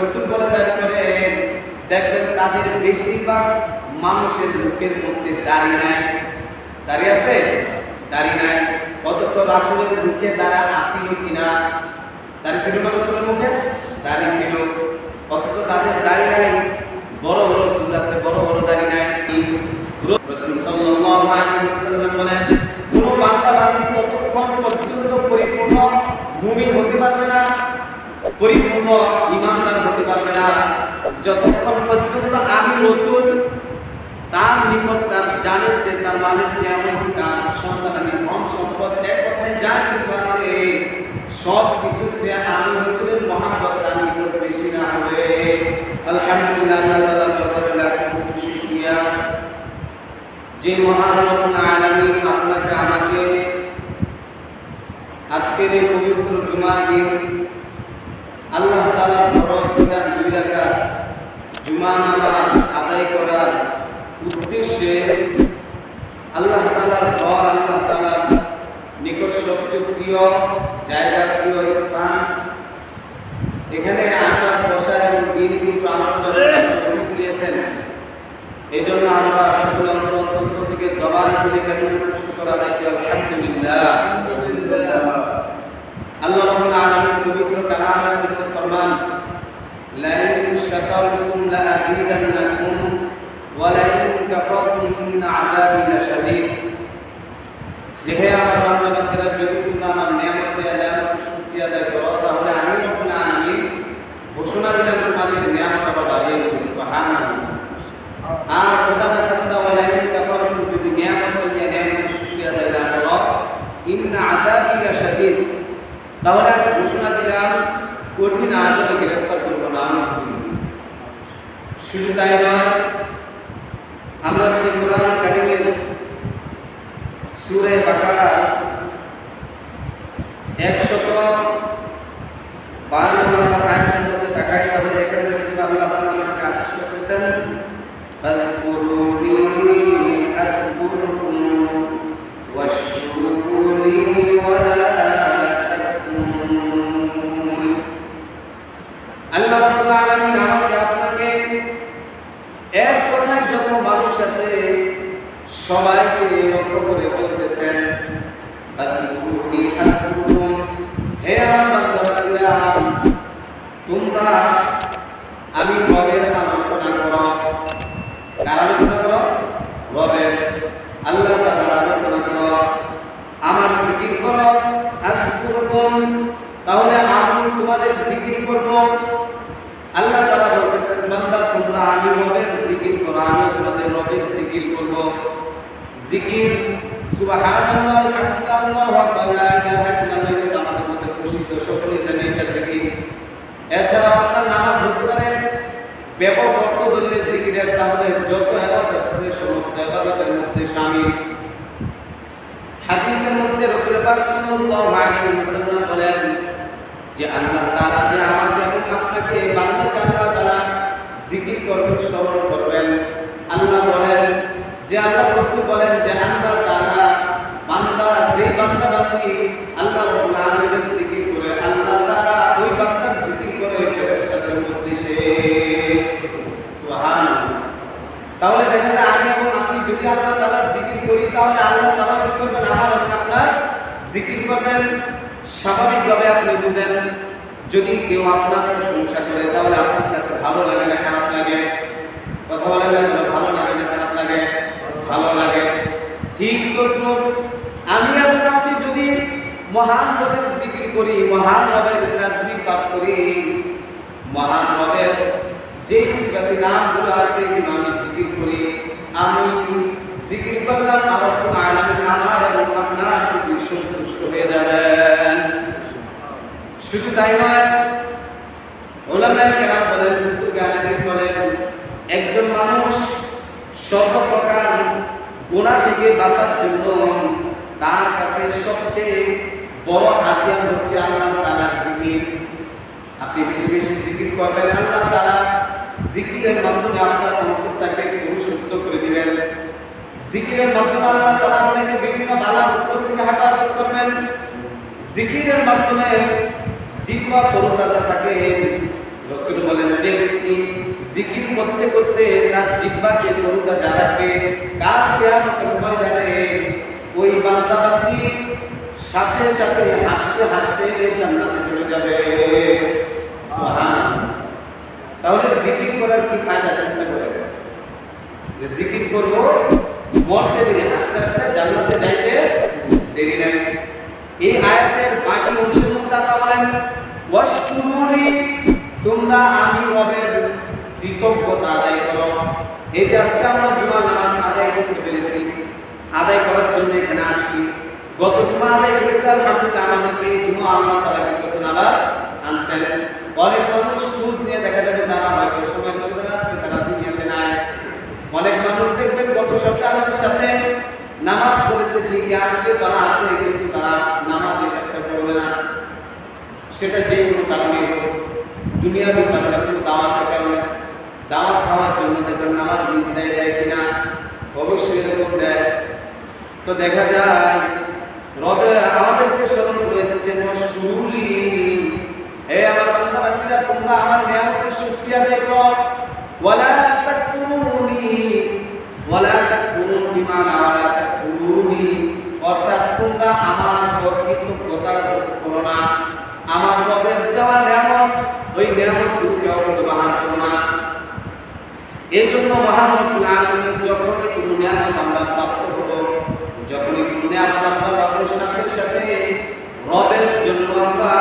দাবি করে, দেখবেন তাদের বেশিরভাগ মানুষের মুখের মধ্যে দাড়ি নাই। দাড়ি আছে? দাড়ি নাই। অথচ রাসুলের মুখে দাঁড়া আসিল কিনা? দাড়ি ছিল না রসুলের মুখে? দাড়ি ছিল। অথচ তাদের দাড়ি নাই। বড় বড় চুল আছে, বড় বড় দাড়ি নাই। রসুল সাল্লাল্লাহু আলাইহি ওয়াসাল্লাম কোন বান্দা বান্দি ততক্ষণ পর্যন্ত পরিপূর্ণ মুমিন হতে পারবে না? পরিপূর্ণ ইমানদার হতে পারবে না। যতক্ষণ পর্যন্ত আমি রসুল, তার নিকট তার জানের চেয়ে, তার মালের চেয়ে এমনকি তার সন্তানানি ধন সম্পদ, এক কথায় যা কিছু আছে, সব কিছু চেয়ে আমি রসুলের মহাব্বত তার নিকট বেশি না হবে। আলহামদুলিল্লাহ যে মহান আলামিন আপনাকে আমাকে আজকের এই পবিত্র জুমার দিন আল্লাহ তাআলা ফরজ বিধান দুই রাকাত জুমা নামাজ আদায় করার উদ্দেশ্যে আল্লাহ তাআলার ঘর, আল্লাহ তাআলার নিকট সবচেয়ে প্রিয় জায়গা, প্রিয় স্থান। এখানে আসার বসা এবং দিন কিছু আলোচনা দিয়েছেন। এই জন্য আমরা সকল অন্তর থেকে জবান খুলে কেন শুকর আদায় করি। আলহামদুলিল্লাহ। আল্লাহ রাব্বুল আলামিন পবিত্র কালামের মধ্যে ফরমান লাইন শাকারতুম লা আযীদান্নাকুম ওয়া লাইন কাফারতুম ইন আযাবি লাশাদীদ যে হে আমার বান্দা বান্দারা, যদি তোমরা আমার নিয়ামত দেয়া, নিয়ামত শুকরিয়া আদায় করো, তাহলে আমি রব্বুল আলামিন ঘোষণা দিলাম তোমাদের নিয়ামত আবার বাড়িয়ে দেব, সুবহানাল্লাহ। আর খোদা না খাস্তা ওয়ালাইন কাফারতুম যদি নিয়ামত দিয়ে, নিয়ামত শুকরিয়া আদায় না করো, ইন্না আযাবি লাশাদীদ তাহলে আমি ঘোষণা দিলাম, কঠিন আজাবে গ্রেফতার করব না, আমি শুধু তাই নয়, আমরা যদি কোরআন কারিমের সুরে বাকারা একশত বান্ন নম্বর আয়াতের মধ্যে তাকাই, তাহলে এখানে দেখতে পাবো তাআলা আমাদেরকে আদেশ করতেছেন, ফাযকুরুনি আযকুরকুম সবাইকে লক্ষ্য করে বলতেছেন আযকুরুনি আযকুরকুম হে আমার বান্দারা তোমরা আমি রবের আলোচনা করো কার আলোচনা করো রবের আল্লাহ তাআলার আলোচনা করো আমার জিকির করো আযকুরকুম তাহলে আমি তোমাদের জিকির করব আল্লাহ তাআলা বলতেছেন বান্দা তোমরা আমি রবের জিকির করো আমি তোমাদের রবের জিকির করব জিকির, সুবহানাল্লাহ, আলহামদুলিল্লাহ ওয়া ইলাহা ইল্লাল্লাহ আমাদের মধ্যে প্রসিদ্ধ। এটা জিকির। এছাড়া আপনার নামাজ হতে ব্যাপক অর্থ ধরলে জিকিরের তাহলে যত ইবাদত আছে, সমস্ত ইবাদতের মধ্যে হাদিসের মধ্যে পাক সাল্লাল্লাহু আলাইহি ওয়াসাল্লাম বলেন যে আল্লাহ তাআলা যে আমাকে এবং আপনাকে বান্দাকে আল্লাহ তাআলা জিকির করবেন, স্মরণ করবেন। আল্লাহ বলেন যে আল্লাহ রাসূল বলেন যে, আল্লাহ তাআলা বান্দা যে বান্দা আল্লাহ জিকির করে, আল্লাহ তাআলা ওই বান্দার করে সুবহানাল্লাহ। তাহলে দেখা যায়, আমি এবং আপনি যদি আল্লাহ তাআলার জিকির করি, তাহলে আল্লাহ তাআলা কি করবেন? আমার আপনার জিকির করবেন। স্বাভাবিকভাবে আপনি বুঝেন, যদি কেউ আপনার প্রশংসা করে, তাহলে আপনার কাছে ভালো লাগে না খারাপ লাগে কথা বলে না ভালো লাগে না খারাপ লাগে ভালো লাগে ঠিক তদ্রুপ আমি এবং আপনি যদি মহান রবের জিকির করি, মহান রবের তাসবিহ পাঠ করি। মহান রবের যে সিফাতি নামগুলো আছে এগুলো আমি জিকির করি। আমি জিকির করলাম আমার আলামিন আমার এবং আপনার প্রতি সন্তুষ্ট হয়ে যাবেন। শুধু তাই নয়, ওলামায়ে কেরাম বলেন মুসুক আলাদিন বলেন, একজন মানুষ সর্বপ্রকার গোনা থেকে বাঁচার জন্য তার কাছে সবচেয়ে বড় হাতিয়ার হচ্ছে আল্লাহ তাআলার জিকির। আপনি বেশি বেশি জিকির করবেন, আল্লাহ তাআলা জিকিরের মাধ্যমে আপনার অন্তরটাকে পরিশুদ্ধ করে দিবেন। জিকিরের মাধ্যমে আল্লাহ তাআলা আপনাকে বিভিন্ন বালা মুসিবত থেকে হেফাজত করবেন। জিকিরের মাধ্যমে জিহ্বা তরুতাজা থাকে। রাসূল বলেন করে তার জিহ্বাকে তরুণটা জানাবে কার কেয়ামতের ময়দানে ওই বান্দাবান্দি সাথে সাথে হাসতে হাসতে জান্নাতে চলে যাবে। তাহলে জিকির করার কি ফায়দা চিন্তা করে? যে জিকির করব, মরতে দেরি, হাসতে হাসতে জান্নাতে যাইতে দেরি নাই। এই আয়াতের বাকি মধ্যে আল্লাহ বলেন? ওয়াশকুরুনি, তোমরা আমি রবের কৃতজ্ঞতা আদায় করো। এই যে আজকে আমরা জুমা নামাজ আদায় করতে পেরেছি, আদায় করার জন্য এখানে গত জুমা আদায় করেছে আলহামদুলিল্লাহ আমাদেরকে জুমা আল্লাহ তারা কি করেছেন? আবার আনছেন। অনেক মানুষ সুজ নিয়ে দেখা যাবে তারা হয়তো সময় মতো আসছে তারা দুনিয়াতে নাই। অনেক মানুষ দেখবেন গত সপ্তাহে আমাদের সাথে নামাজ পড়েছে, ঠিকই আজকে তারা আছে, কিন্তু তারা নামাজ এই পড়বে না। সেটা যে কোনো কারণে দুনিয়ার কারণে কোনো দাওয়াতের কারণে দাওয়াত খাওয়ার জন্য দেখবেন নামাজ মিস দেয় যায় কিনা? অবশ্যই এরকম দেয়। তো দেখা যায় রবে আমাদেরকে স্মরণ করে দিচ্ছেন হে আমার বান্দা বান্দীরা তোমরা আমার নিয়ামতের শুকরিয়া ওয়ালা তাকফুরুনি, ওয়ালা তাকফুরুন ওয়ালা তাকফুরুনি। অর্থাৎ তোমরা আমার কৃতজ্ঞতা করো না। আমার রবের দেওয়া নিয়ামত, ওই নিয়ামতগুলোকে অপব্যবহার করো না। এই জন্য আলমীর যখনই কোনো নিয়ামত আমরা প্রাপ্ত হব যখনই কোনো নিয়ামত আমরা পাবো সাথে সাথে রবের জন্য আমরা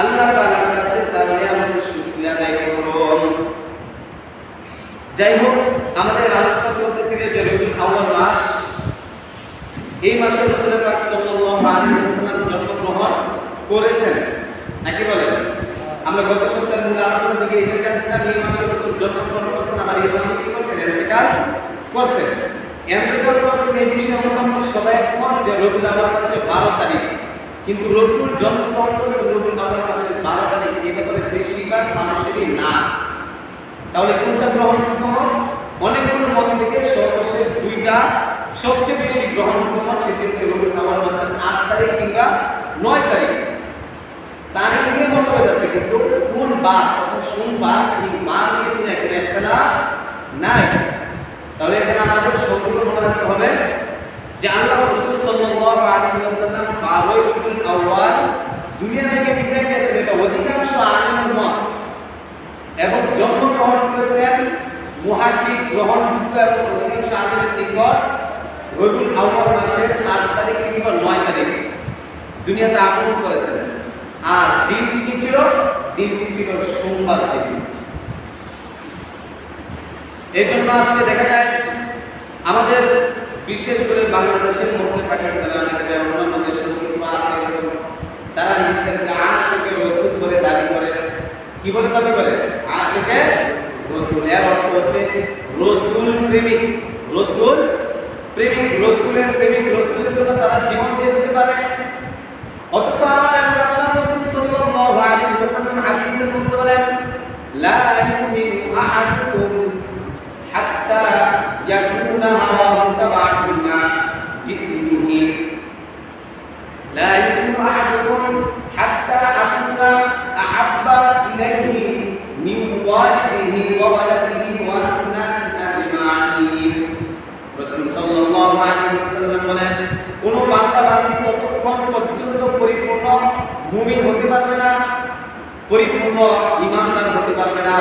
আল্লাহ তাআলার কাছে তার নিয়ামতের শুকরিয়া আদায় করব যাই হোক আমাদের আলোচনা চলতেছিল যে রবিউল আউয়াল মাস। এই মাসে রাসূল পাক সাল্লাল্লাহু আলাইহি ওয়াসাল্লাম জন্মগ্রহণ করেছেন। নাকি বলেন আমরা গত সপ্তাহের মূল আলোচনা থেকে এটা জানছিলাম, এই মাসে রাসূল জন্মগ্রহণ করেছেন, আবার এই মাসে কি করছেন? ইন্তেকাল করছেন। ইন্তেকাল করছেন এই বিষয়ে মোটামুটি সবাই একমত যে রবিউল আউয়াল মাসের 12 তারিখ। কিন্তু রসুল জন্মগ্রহণ করেছেন রবিউল আউয়াল মাসের 12 তারিখ এই ব্যাপারে বেশিরভাগ মানুষেরই না। তাহলে কোনটা গ্রহণযোগ্য মত অনেকগুলো মত থেকে সর্বশেষ দুইটা সবচেয়ে বেশি গ্রহণযোগ্য মত সেটি হচ্ছে রবিউল মাসের আট তারিখ কিংবা নয় তারিখ। নিয়ে মতভেদ আছে কিন্তু কোন বার অর্থাৎ সোমবার এই বার নাই। তাহলে এখানে আমাদের সম্পূর্ণ মনে রাখতে হবে যে আল্লাহ রসুল সাল্লাল্লাহু আলাইহি ওয়াসাল্লাম দুনিয়া থেকে বিদায় এটা অধিকাংশ আলেমের মত এবং জন্মগ্রহণ করেছেন মুহাদ্দিক গ্রহণযোগ্য এবং অধিকাংশ আলেমের নিকট রবিউল আউয়াল মাসের আট তারিখ কিংবা নয় তারিখ দুনিয়াতে আগমন করেছেন। আর দিনটি কি ছিল দিনটি ছিল সোমবার দিন। এই জন্য আজকে দেখা যায় আমাদের বিশেষ করে বাংলাদেশের মধ্যে পাকিস্তানে অন্যান্য দেশের কিছু আছে তারা নিজেদেরকে আশেকে রসুল করে দাবি করে কি বলে দাবি করে আশেকে রসুল, এর অর্থ হচ্ছে রসুল প্রেমিক। রসুল প্রেমিক, রসুলের প্রেমিক, রসুলের জন্য তারা জীবন দিয়ে দিতে পারে। অথচ আমার আল্লাহ রাসূল সাল্লাল্লাহু আলাইহি ওয়াসাল্লাম হাদিসের মধ্যে বলেন, লা ইউমিনু আহাদুকুম হাত্তা ইয়াকুনা হাওয়াহু তাবাআন মা জিতু লা ইউমিনু আহাদুকুম হাত্তা আকুনা আহাব্বা ইলাইহি মিন ওয়ালিদিহি ওয়া ওয়ালাদিহি ওয়ান নাস আজমাইন রাসূল সাল্লাল্লাহু আলাইহি ওয়াসাল্লাম বলেন কোন বান্দা বান্দি ততক্ষণ পর্যন্ত পরিপূর্ণ মুমিন হতে পারবে না। পরিপূর্ণ ইমানদার হতে পারবে না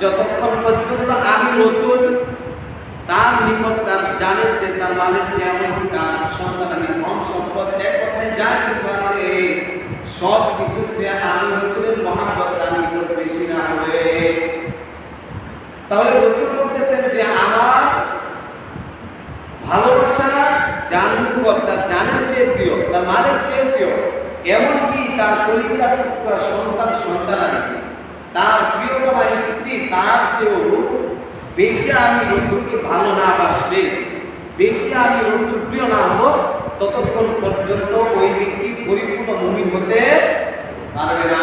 যতক্ষণ পর্যন্ত আমি রসুল তার নিকট তার জানের চেয়ে তার মালের চেয়ে এমনকি তার সন্তানানি ধন সম্পদ এক কথায় যা কিছু আছে সব কিছু আমি রসুলের মহাব্বত বেশি না হবে। তাহলে রসুল বলতেছেন যে, আমার ভালোবাসা যার তার জানের চেয়ে প্রিয়, তার মালের চেয়ে প্রিয়, এমনকি তার কলিকার টুকরা সন্তান, সন্তানাদি, তার প্রিয়তমা স্ত্রী, তার চেয়েও বেশি আমি রসুলকে ভালো না বাসবে বেশি আমি রসুল প্রিয় না হব ততক্ষণ পর্যন্ত ওই ব্যক্তি পরিপূর্ণ মুমিন হতে পারবে না।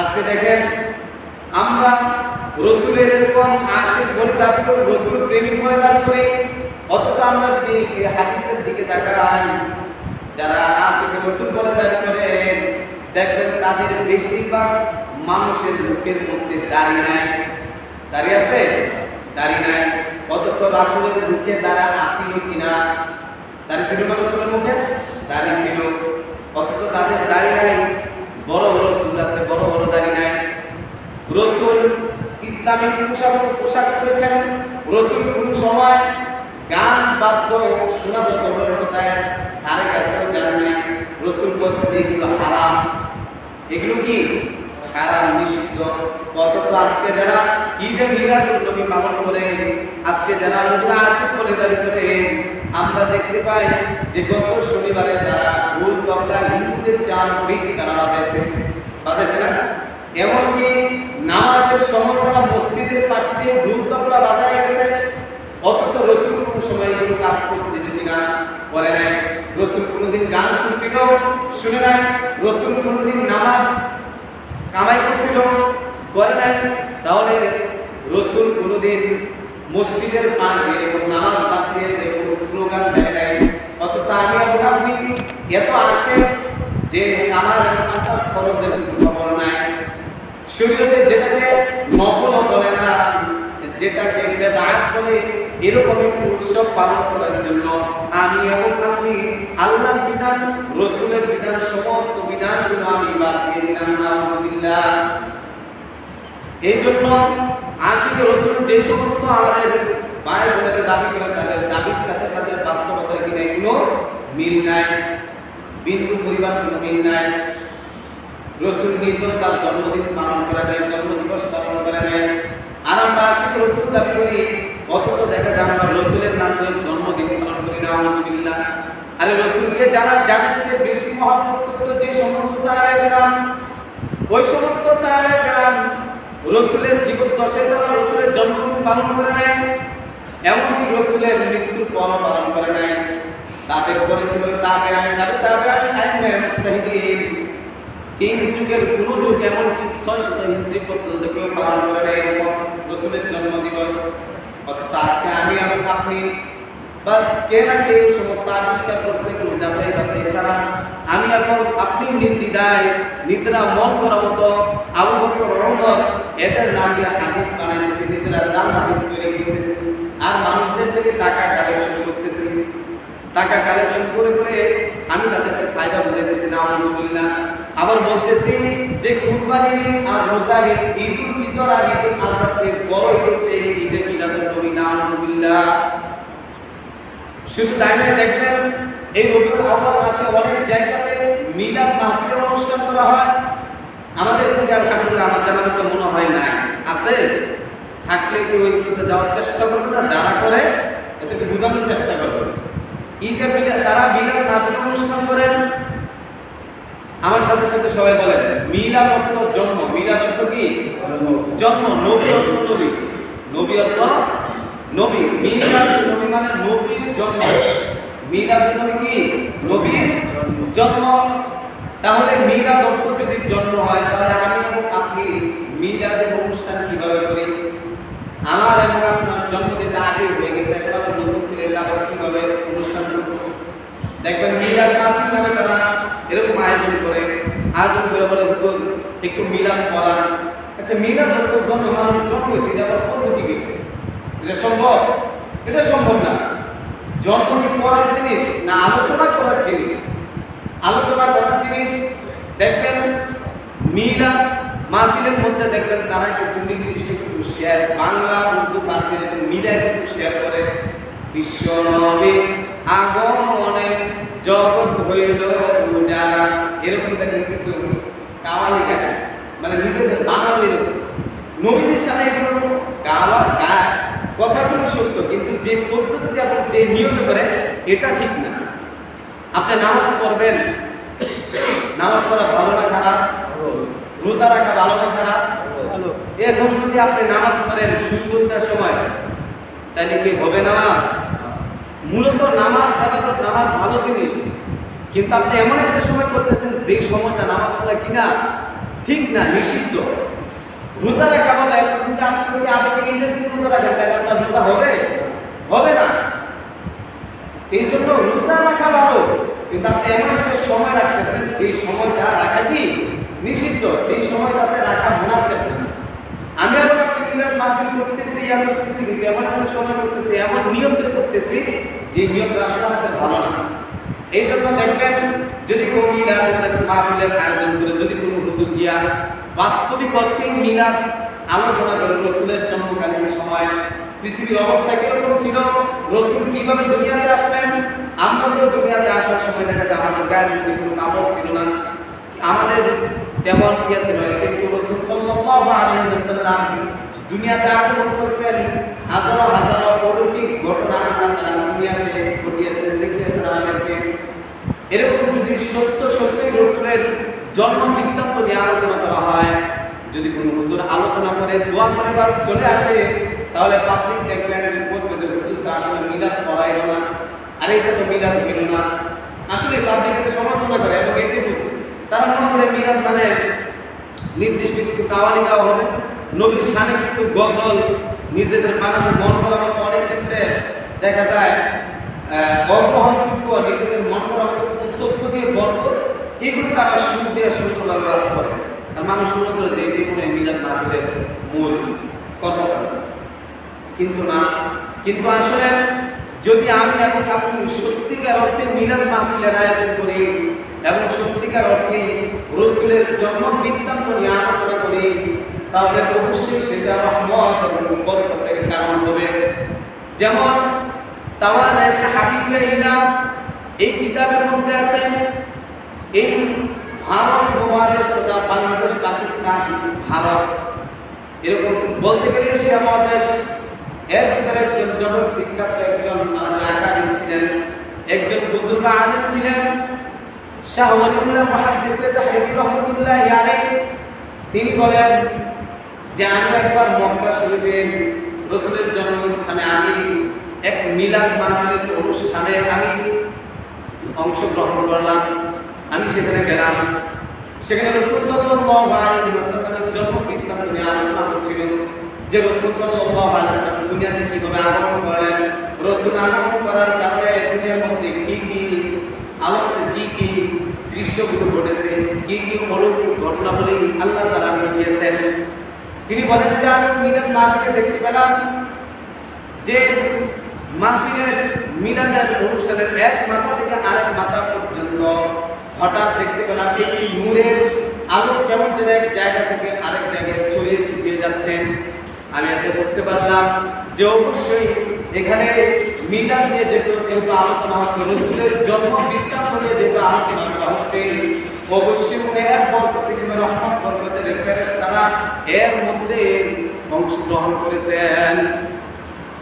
আজকে দেখেন, আমরা রসুলের এরকম আশেক বলে দাবি করি রসুল প্রেমিক বলে দাবি করি, অথচ আমরা যদি হাদিসের দিকে তাকাই, যারা আশেক রসুল বলে দাবি করেন দেখবেন তাদের বেশিরভাগ মানুষের মুখের মধ্যে দাড়ি নাই। দাঁড়িয়ে আছে? দাড়ি নাই। অথচ রাসুলের মুখে দ্বারা আসিল কিনা? দাড়ি ছিল না রসুলের মুখে। দাড়ি ছিল অথচ তাদের দাড়ি নাই, বড় বড় সুর আছে, বড় বড় দাড়ি নাই। রসুল ইসলামিক পোশাক পোশাক করেছেন। রসুল কোন সময় গান বাদ্য শোনাতে বড় কোথায় ধারে কাছেও জান নাই। রসুল বলছে যে এগুলো হারাম। এগুলো কি? হারাম, নিষিদ্ধ। অথচ আজকে যারা ঈদে মিলাদুল নবী পালন করে, আজকে যারা নবীরা আশিক করে দাবি করে আমরা দেখতে পাই যে গত শনিবারে তারা ভুল তবলা হিন্দুদের চাল বেশি তারা বাজাইছে। বাজাইছে না? এমনকি নামাজের সময় মসজিদের পাশে দিয়ে ভুল তবলা বাজায় গেছে। অথচ রসুল কোনো সময় এগুলো কাজ করছে যদি না করে নাই। রসুল কোনোদিন গান শুনছিল, শুনে নাই। রসুল কোনোদিন নামাজ কামাই করছিল, করে নাই। তাহলে রসুল কোনোদিন মসজিদের দিয়ে এবং নামাজ বাদ এবং স্লোগান দেয় অথচ আমি এবং আপনি এত আসে যে আমার আপনার ফরজের খবর নাই। শরীরে যেটাকে নফল বলে না, যেটাকে বেদাত বলে, এরকম একটি উৎসব পালন করার জন্য আমি এবং আপনি আল্লাহর বিধান, রসুলের বিধান, সমস্ত বিধানগুলো আমি বাদ দিয়ে দিলাম। নাউজুবিল্লাহ। এই জন্য আশিক রসুল যে সমস্ত আমাদের ভাই বোনেরা দাবি করে তাদের দাবির সাথে তাদের বাস্তবতার কিনা এগুলো মিল নাই, বিন্দু পরিবার কোনো মিল নাই। রসুল নিজেও তার জন্মদিন পালন করে নেয় জন্মদিবস পালন করে নেয় আর আমরা আশিক রসুল দাবি করি, অথচ দেখা যায় আমরা রসুলের নাম ধরে জন্মদিন পালন করি না আলহামদুলিল্লাহ আরে রসুলকে যারা জানার চেয়ে বেশি মহব্বত যে সমস্ত কেরাম, ওই সমস্ত কেরাম রসুলের জীবন দশে তারা রসুলের জন্মদিন পালন করে নেয় এমনকি রসুলের মৃত্যুর পর পালন করে নেয় তাদের পরে ছিল আইন তাবে আইন তিন যুগের কোন যুগ এমনকি ছয় পর্যন্ত কেউ পালন করে নেয় রসুলের জন্মদিবস। অথচ আজকে আমি এবং আপনি বাস কে না কে এই সমস্ত আবিষ্কার করছে কোনো যাচাই বাছাই ছাড়া, আমি এখন আপনি নির্দিদায় নিজেরা মন করা মতো আবু বকর ওমর এদের নাম দিয়ে হাদিস বানাইতেছে, নিজেরা জাল হাদিস তৈরি করতেছে, আর মানুষদের থেকে টাকা কালেকশন করতেছে। টাকা কালেকশন করে করে আমি তাদেরকে ফায়দা বুঝাইতেছি না আলহামদুলিল্লাহ আবার বলতেছি যে কুরবানি আর রোজা ঈদ ঈদ উল ফিতর আর ঈদ উল আজহার চেয়ে বড় হচ্ছে, এই ঈদে মিলাদুন নবী না আলহামদুলিল্লাহ শুধু তাই নয় দেখবেন এই রবিউল আউয়াল মাসে অনেক জায়গাতে মিলাদ মাহফিলের অনুষ্ঠান করা হয়। আমাদের এদিকে আলহামদুলিল্লাহ আমার জানার মতো মনে হয় নাই। আছে থাকলে কেউ একটুতে যাওয়ার চেষ্টা করবে না যারা করে এদেরকে বোঝানোর চেষ্টা করবে। ঈদের মিলাদ তারা মিলাদ মাহফিল অনুষ্ঠান করেন। আমার সাথে সাথে সবাই বলেন মিলাদ অর্থ জন্ম। মিলাদ অর্থ কি? জন্ম নবী অর্থ নবী। নবী অর্থ নবী মিলাদ নবী মানে নবীর জন্ম। মিলাদ নবী কি? নবীর জন্ম। তাহলে মিলাদ অর্থ যদি জন্ম হয়, তাহলে আমি এবং আপনি মিলাদের অনুষ্ঠান কীভাবে করি? আমার এবং আপনার জন্মদিন আগে হয়ে গেছে আমরা নতুন করে আবার কীভাবে অনুষ্ঠান দেখবেন মিলাদ মাহফিল নামে তারা এরকম আয়োজন করে। আয়োজন করে বলে একটু মিলাদ করা আচ্ছা মিলাদ অর্থ জন্ম, মানুষ জন্ম হয়েছে এটা আবার পদ্ধতি এটা সম্ভব? এটা সম্ভব না। জন্ম কি পড়ার জিনিস না আলোচনা করার জিনিস? আলোচনা করার জিনিস? দেখবেন মিলাদ মাহফিলের মধ্যে দেখবেন তারা কিছু নির্দিষ্ট কিছু শেয়ার বাংলা, উর্দু এরকম মিলে কিছু শেয়ার করে। বিশ্ব নবী আগমনে জগৎ হইল উজালা। এরকম দেখবেন কিছু কাওয়ালি গায় মানে নিজেদের এরকম নবীদের সাথে এগুলো গাওয়া গায় কথাগুলো সত্য কিন্তু যে পদ্ধতিতে আপনি যে নিয়ত করেন এটা ঠিক না। আপনি নামাজ পড়বেন নামাজ পড়া ভালো না খারাপ? রোজা রাখা ভালো না খারাপ? এখন যদি আপনি নামাজ পড়েন সূর্যোদয়ের সময় তাহলে কি হবে নামাজ? মূলত নামাজ আবাদত নামাজ ভালো জিনিস। কিন্তু আপনি এমন একটা সময় করতেছেন যে সময়টা নামাজ পড়া কিনা ঠিক না নিষিদ্ধ। রোজা রাখা এখন যদি আপনি যদি আবেগে ঈদের দিন রোজা রাখেন তাহলে আপনার রোজা হবে? হবে না। এই জন্য রোজা রাখা ভালো, কিন্তু আপনি এমন একটা সময় রাখতেছেন, যে সময়টা রাখা কি? নিষিদ্ধ। সেই সময়টাতে রাখা মুনাসেব। না আমি এবং আপনি মিলাদ মাহফিল করতেছি, ইয়া করতেছি, কিন্তু এমন এমন সময় করতেছি, এমন নিয়ম করতেছি, যে নিয়ম আসলে আমাদের ভালো না। এই জন্য দেখবেন যদি কোনো মিলাদ মাহফিলের আয়োজন করে, যদি কোনো হুজুর গিয়া বাস্তবিক অর্থে মিলাদ আলোচনা করে, রসুলের জন্মকালীন সময় পৃথিবীর অবস্থা কীরকম ছিল, রসুল কীভাবে দুনিয়াতে আসলেন আমরা দুনিয়াতে আসার সময় দেখা যায় আমাদের গায়ের মধ্যে কোনো কাপড় ছিল না, আমাদের তেমন ইয়ে ছিল কিন্তু রসুল সাল্লাল্লাহু আলাইহি ওয়াসাল্লাম দুনিয়াতে আগমন করেছেন হাজারো হাজারো অলৌকিক ঘটনা তাআলা দুনিয়াতে ঘটিয়েছেন, দেখিয়েছেন আমাদেরকে। এরকম যদি সত্য সত্যই রসুলের জন্ম বৃত্তান্ত নিয়ে আলোচনা করা হয়, যদি কোনো হুজুর আলোচনা করে, দোয়া করে বাস চলে আসে, তাহলে পাবলিক দেখবেন বলবে যে হুজুর তো আসলে মিলাদ করাইল না। আর এটা তো মিলাদ হইল না। আসলে পাবলিক এটা সমালোচনা করে এবং এটি বুঝে তারা মনে করে মিলাদ মানে নির্দিষ্ট কিছু কাওয়ালি গাওয়া হবে। নবীর সানে কিছু গজল নিজেদের বানানো, মন করা মতো অনেক ক্ষেত্রে দেখা যায় অগ্রহণযোগ্য নিজেদের মন করা মতো কিছু তথ্য দিয়ে বর্গ এগুলো তারা সুর দিয়ে সুন্দরভাবে কাজ করে। আর মানুষ মনে করে যে এটি কোনো মিলাদ মাহফিলের মূল কর্মকাণ্ড। কিন্তু না। কিন্তু আসলে যদি আমি এবং আপনি সত্যিকার অর্থে মিলাদ মাহফিলের আয়োজন করি এবং সত্যিকার অর্থে রসুলের জন্ম বৃত্তান্ত নিয়ে আলোচনা করি তাহলে অবশ্যই সেটা রহমত এবং বরকতের কারণ হবে। যেমন তাওয়ান হাবিবে ইলাম এই কিতাবের মধ্যে আছে, এই ভারত উপমহাদেশ তথা বাংলাদেশ পাকিস্তান ভারত। এরকম বলতে গেলে এশিয়া মহাদেশ, এর ভিতরে একজন জগৎ বিখ্যাত একজন আকাবির ছিলেন, একজন বুজুর্গ আলিম ছিলেন, শাহ ওয়ালিউল্লাহ মুহাদ্দিসে তাহরির রহমাতুল্লাহ তিনি বলেন যে আমি একবার মক্কা শরীফের রসুলের জন্মস্থানে আমি এক মিলাদ মাহফিলের অনুষ্ঠানে আমি অংশগ্রহণ করলাম। আমি সেখানে গেলাম। সেখানে রসুল আলাইহি জন্ম বৃত্তান্ত নিয়ে আলোচনা হচ্ছিল যে রসুল ওয়াসাল্লাম দুনিয়াতে কীভাবে আগমন করলেন, রসুল আগমন করার কারণে দুনিয়ার মধ্যে কী কী আলোচ্য কী কী দৃশ্যগুলো ঘটেছে, কি কি অলৌকিক ঘটনাবলী আল্লাহ তাআলা ঘটিয়েছেন তিনি বলেন যে আমি মিলাদ মাহফিলে দেখতে পেলাম যে মাহফিলের মিলাদের অনুষ্ঠানের এক মাথা থেকে আরেক মাথা পর্যন্ত হঠাৎ দেখতে পেলাম একটি নূরের আলো কেমন যেন এক জায়গা থেকে আরেক জায়গায় ছড়িয়ে ছিটিয়ে যাচ্ছে। আমি এতে বুঝতে পারলাম যে অবশ্যই এখানে মিলাদ নিয়ে যেহেতু যেহেতু আলোচনা হচ্ছে, রসুলের জন্ম বৃত্তান্ত নিয়ে যেহেতু আলোচনা করা হচ্ছে, অবশ্যই মনে এক রহমত বরকতের ফেরেশ তারা এর মধ্যে অংশগ্রহণ করেছেন।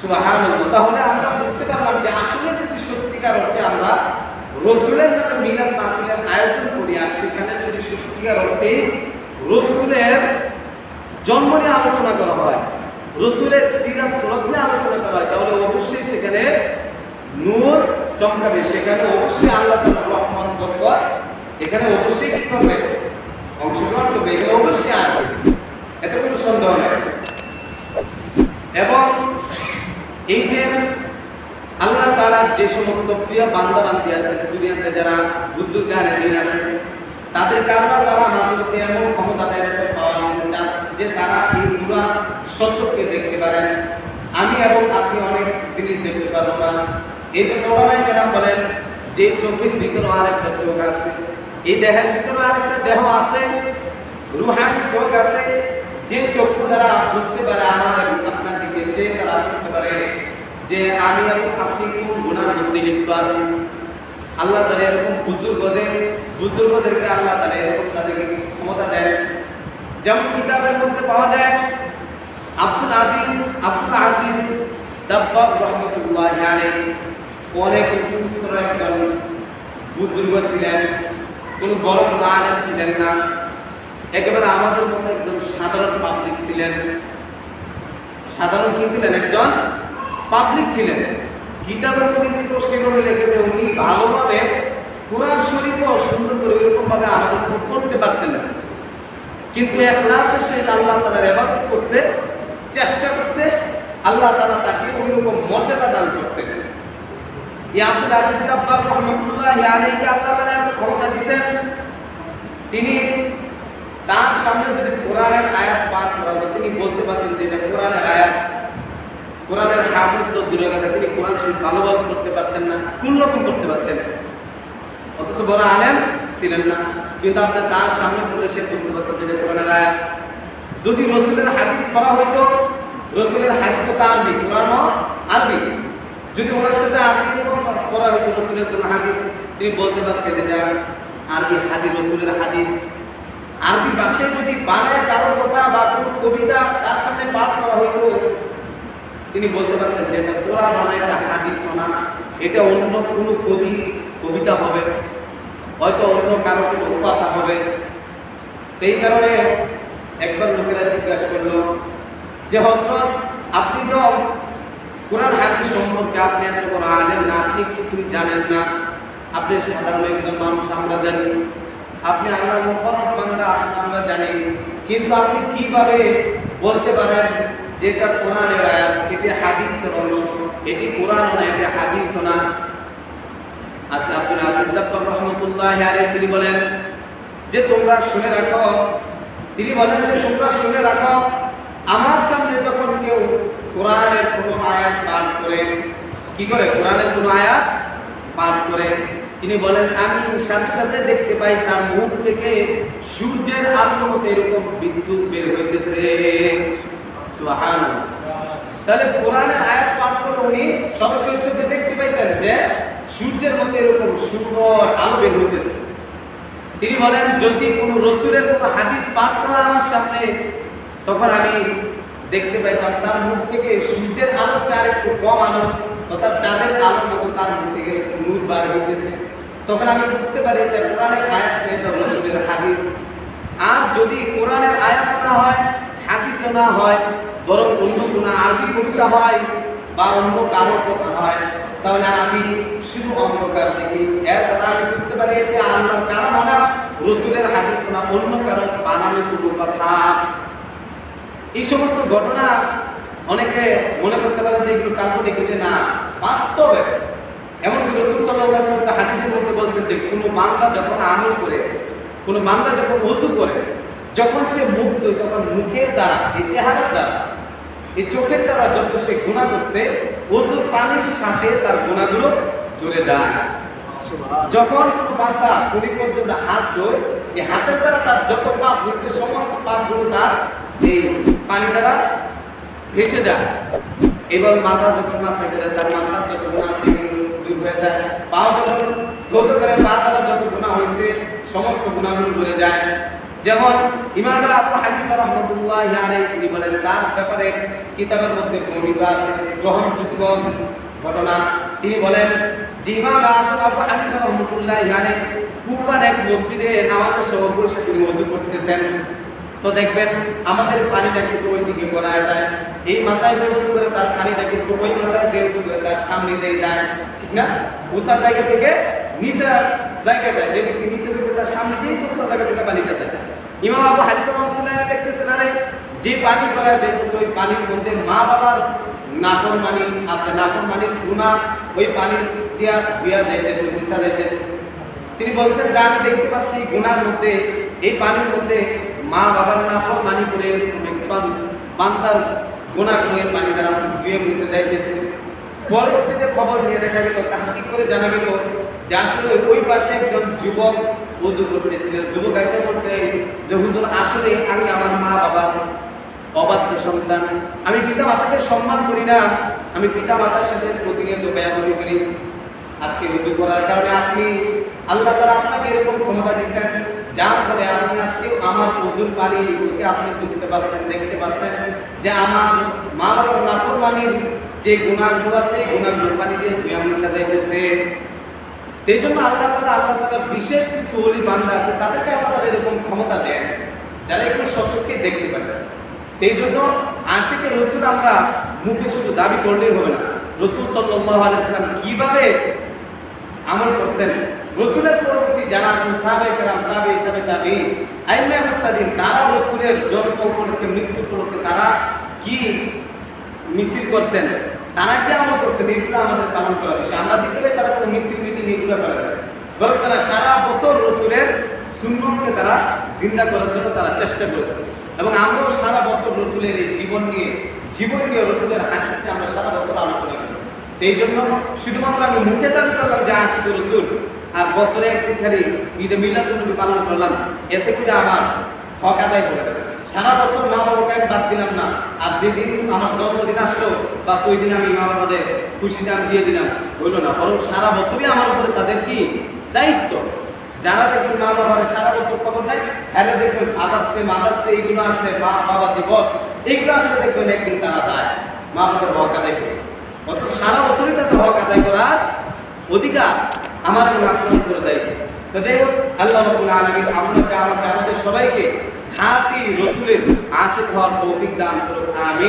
সুবহানাল্লাহ। তাহলে আমরা বুঝতে পারলাম যে আসলে যদি সত্যিকার অর্থে আমরা রসুলের নামে মিলাদ মাহফিলের আয়োজন করি, আর সেখানে যদি সত্যিকার অর্থে রসুলের জন্ম নিয়ে আলোচনা করা হয়, রসুলের সিরাত সুরত নিয়ে আলোচনা করা হয়, তাহলে অবশ্যই সেখানে নূর চমকাবে। সেখানে অবশ্যই আল্লাহ রহমান বরকত, এখানে অবশ্যই কি করবে অংশগ্রহণ করবে এখানে অবশ্যই আসবে। এতে কোনো সন্দেহ নেই। এবং এই যে আল্লাহ তাআলার যে সমস্ত প্রিয় বান্দা বান্দি আছে, দুনিয়াতে যারা বুজুর্গ দিন আছে, তাদেরকে আল্লাহ তারা মাঝে মধ্যে এমন ক্ষমতা দেয় পাওয়া যে তারা এই পুরা সত্যকে দেখতে পারেন। আমি এবং আপনি অনেক জিনিস দেখতে পারব না। এই জন্য ওলামাই কেরাম বলেন, যে চোখের ভিতরে আরেকটা চোখ আছে এই দেহের ভিতরে আরেকটা দেহ আছে, রুহানি চোখ আছে। যে চক্ষু দ্বারা বুঝতে পারে আমার এবং আপনার দিকে, যে তারা বুঝতে পারে যে আমি এবং আপনি কোন গুণার মধ্যে লিপ্ত আছি। আল্লাহ তালা এরকম বুজুর্গদের বুজুর্গদেরকে আল্লাহ তালা এরকম তাদেরকে কিছু ক্ষমতা দেন। যেমন কিতাবের মধ্যে পাওয়া যায়, আব্দুল আজিজ আব্দুল আজিজ দাব্বাব রহমতুল্লাহ আলাইহি। অনেক উচ্চ স্তরের একজন বুজুর্গ ছিলেন। কোনো বড় আলেম ছিলেন না। একেবারে আমাদের মতো একজন সাধারণ পাবলিক ছিলেন। সাধারণ কি ছিলেন? একজন পাবলিক ছিলেন। কিতাবের মধ্যে স্পষ্টভাবে লিখেছে উনি ভালোভাবে কোরআন শরীফও সুন্দর করে এরকম ভাবে আমাদের পড়তে পারতেন না। কিন্তু এখলাসের সহিত আল্লাহ তালার এবাদত করছে, চেষ্টা করছে, আল্লাহ তালা তাকে ওই রকম মর্যাদা দান করছে। এই আজিজ আব্বাব রহমতুল্লাহ আলাইকে আল্লাহ তালা এত ক্ষমতা দিয়েছেন তিনি তার সামনে যদি কোরআনের আয়াত পাঠ করা তিনি বলতে পারতেন যে এটা কোরআনের আয়াত। কোরআনের হাফিজ তো দূরের কথা, তিনি কোরআন শরীফ ভালোভাবে করতে পারতেন না, কোন রকম করতে পারতেন? অথচ বড় আলেম ছিলেন না। কিন্তু আপনি তার সামনে পড়ে সে বুঝতে পারতেন যে কোরআনের আয়াত। যদি রসুলের হাদিস পড়া হইতো, রসুলের হাদিস হতো আরবি, কোরআনও আরবি। যদি ওনার সাথে আরবি পড়া হইতো রসুলের কোনো হাদিস, তিনি বলতে পারতেন এটা আরবি হাদিস, রসুলের হাদিস। আরবি ভাষায় যদি বানায় কারোর কথা বা কোনো কবিতা, তার সামনে পাঠ করা হইতো, তিনি বলতে পারতেন যে এটা কোরআন না এটা হাদিস শোনা, এটা অন্য কোনো কবি, কবিতা হবে। হয়তো অন্য কারও কোনো কথা হবে। এই কারণে একবার লোকেরা জিজ্ঞাসা করল যে হজরত আপনি তো কোরআন হাদিস সম্পর্কে আপনি এত বড় আলেন না, আপনি কিছুই জানেন না। আপনি সাধারণ একজন মানুষ, আমরা জানি। আপনি আল্লাহ মুখরম বান্দা আপনি আমরা জানি। কিন্তু আপনি কীভাবে বলতে পারেন যে এটা কোরআনের আয়াত? এটি হাদিসের অংশ। এটি কোরআন না, এটি হাদিস না। আছে আব্দুল আজিজ রহমতুল্লাহ আলাইহি, তিনি বলেন যে তোমরা শুনে রাখো। তিনি বলেন যে তোমরা শুনে রাখো। আমার সামনে যখন কেউ কোরআনের কোনো আয়াত পাঠ করে, কি করে? কোরআনের কোনো আয়াত পাঠ করে। তিনি বলেন, আমি সাথে সাথে দেখতে পাই তার মুখ থেকে সূর্যের আলোর মতো এরকম বিদ্যুৎ বের হইতেছে। সুবহানাল্লাহ। তাহলে কোরআনের আয়াত পাঠ করে উনি সরাসরি চোখে দেখতে পাইতেন যে সূর্যের মতো এরকম সুন্দর আলো বের হইতেছে। তিনি বলেন, যদি কোনো রসুলের কোনো হাদিস পাঠ করা আমার সামনে তখন আমি দেখতে পাই পাইতাম, তার মুখ থেকে সূর্যের আলো চার একটু কম আলো অর্থাৎ চাঁদের আলোর মতো তার মুখ থেকে নূর বার হইতেছে। তখন আমি বুঝতে পারি এটা কোরআনের আয়াত রসুলের হাদিস। আর যদি কোরআনের আয়াত না হয়, হাদিসও না হয়, বরং অন্য কোনো আরবি কবিতা হয় বা অন্য কারও কথা হয়, তাহলে আমি শুধু অন্ধকার দেখি। এর দ্বারা আমি বুঝতে পারি এটা আল্লাহর কারণ না, রসুলের হাদিস না, অন্য কারণ বানানো কোনো কথা এই সমস্ত ঘটনা অনেকে মনে করতে পারেন যে এগুলো কাল্পনিক কিন্তু না বাস্তবে। এমনকি রসুল সাল্লাহ হাদিসের মধ্যে বলছেন যে কোনো বান্দা যখন আমল করে কোনো বান্দা যখন উজু করে যখন সে মুখ ধোয় তখন মুখের দ্বারা এই চেহারার দ্বারা এই চোখের দ্বারা যত সে গুণা করছে ওজুর পানির সাথে তার গুণাগুলো জুড়ে যায়। যখন কোনো বান্দা কুড়ি পর্যন্ত হাত ধোয় এই হাতের দ্বারা তার যত পাপ হয়েছে সমস্ত পাপগুলো তার এই পানি দ্বারা ভেসে যায়। এবং মাথা যখন মাসে করে তার যত গুণা আছে দূর হয়ে যায়, পা যখন ধৌত করে পা দ্বারা যত গুণা হয়েছে, সমস্ত গুণাগুলো ঘুরে যায়। যেমন ইমাম আবু হানিফা রহমতুল্লাহ তিনি বলেন, তার ব্যাপারে কিতাবের মধ্যে বর্ণিত আছে, গ্রহণযোগ্য ঘটনা। তিনি বলেন যে ইমাম আজম আবু হানিফা রহমতুল্লাহ এক মসজিদে নামাজের সময় বসে তিনি ওযু করতেছেন। তো দেখবেন, আমাদের পানিটা কিন্তু ওই দিকে করা যায়। এই মাথায় যে উঁচু করে তার পানিটা কিন্তু ওই মাথায় যে উঁচু করে তার সামনে দিয়ে যায়। ঠিক না? উঁচা জায়গা থেকে নিচা জায়গা যায়। যে ব্যক্তি নিচে রয়েছে, তার সামনে দিয়েই তো উঁচা জায়গা থেকে পানিটা যায়। ইমাম আবু হানিফা রহমতুল্লাহ দেখতেছেন, আরে যে পানি করা যাইতেছে, ওই পানির মধ্যে মা বাবার নাফরমানি আছে, নাফরমানির গুণা ওই পানি দিয়া দিয়া যাইতেছে মুছা যাইতেছে। তিনি বলছেন, যা আমি দেখতে পাচ্ছি গুণার মধ্যে, এই পানির মধ্যে মা বাবার নাফর মানি করে এরকম একজন বান্দার গুণা করে পানি দ্বারা ধুয়ে মুছে যাইতেছে। পরবর্তীতে খবর নিয়ে দেখা গেল তাহাকি করে জানা গেল যে আসলে ওই পাশে একজন যুবক উজু করতেছিলেন যুবক এসে বলছে যে, হুজুর, আসলে আমি আমার মা বাবার অবাধ্য সন্তান। আমি পিতা মাতাকে সম্মান করি না। আমি পিতা মাতার সাথে প্রতিনিয়ত ব্যবহার করি। আজকে উজু করার কারণে আপনি আল্লাহ তাআলা আপনাকে এরকম ক্ষমতা দিয়েছেন যার ফলে আপনি আজকে আমার উজুর পানি থেকে আপনি বুঝতে পারছেন, দেখতে পাচ্ছেন যে আমার মা বাবার নাফরমানির যে গুণাগুলো আছে, এই গুণাগুলোর পানি মুছা যাইতেছে। এই জন্য আল্লাহ তাআলা আল্লাহ তাআলা বিশেষ কিছু ওলি বান্দা আছে, তাদেরকে আল্লাহ তাআলা এরকম ক্ষমতা দেন যারা এগুলো সচক্ষে দেখতে পারে এই জন্য আশিকে রসুল আমরা মুখে শুধু দাবি করলেই হবে না। রসুল সাল্লাহ আলাইসালাম কীভাবে আমল করছেন রসুলের পরবর্তী যারা আছেন সাহাবাই কেরাম, তাবে তাবে তাবে, আইমা মুস্তাদিন, তারা রসুলের জন্ম উপলক্ষে, মৃত্যু উপলক্ষে তারা কি মিছিল করছেন? তারা কি আমল করছেন? এগুলো আমাদের পালন করা বিষয় আমরা দেখতে পাই তারা কোনো মিছিল মিটিং এগুলো করে না। বরং তারা সারা বছর রসুলের সুন্নতকে তারা জিন্দা করার জন্য তারা চেষ্টা করেছে। এবং আমরাও সারা বছর রসুলের এই জীবন নিয়ে জীবন নিয়ে রসুলের হাদিস নিয়ে আমরা সারা বছর আলোচনা করি। এই জন্য শুধুমাত্র আমি মুখে দাবি করলাম যে আশিক রসুল আর বছরে একদিন খালি ঈদে মিলাদুল পালন করলাম। এতে করে আমার হক আদায় করে সারা বছর মা বাবাকে আমি বাদ দিলাম না। আর যেদিন আমার জন্মদিন আসলো বা ওই দিন আমি মা বাবাদের খুশিতে আমি দিয়ে দিলাম। হইল না, বরং সারা বছরই আমার উপরে তাদের কি দায়িত্ব? যারা দেখবেন মা বাবার সারা বছর খবর নেয় হ্যাঁ দেখবেন ফাদার্স ডে মাদার্স ডে এইগুলো আসলে মা বাবা দিবস এইগুলো আসলে দেখবেন একদিন তারা যায়। মা বাবার হক আদায় করে। অত সারা বছরই তাদের হক আদায় করার অধিকার। আমার আপনার উপরে দেয়। তো যাই হোক, আল্লাহ রবুল আলমী আপনাকে আমাকে আমাদের সবাইকে হাতি রসুলের আশিক হওয়ার তৌফিক দান করুন, আমিন।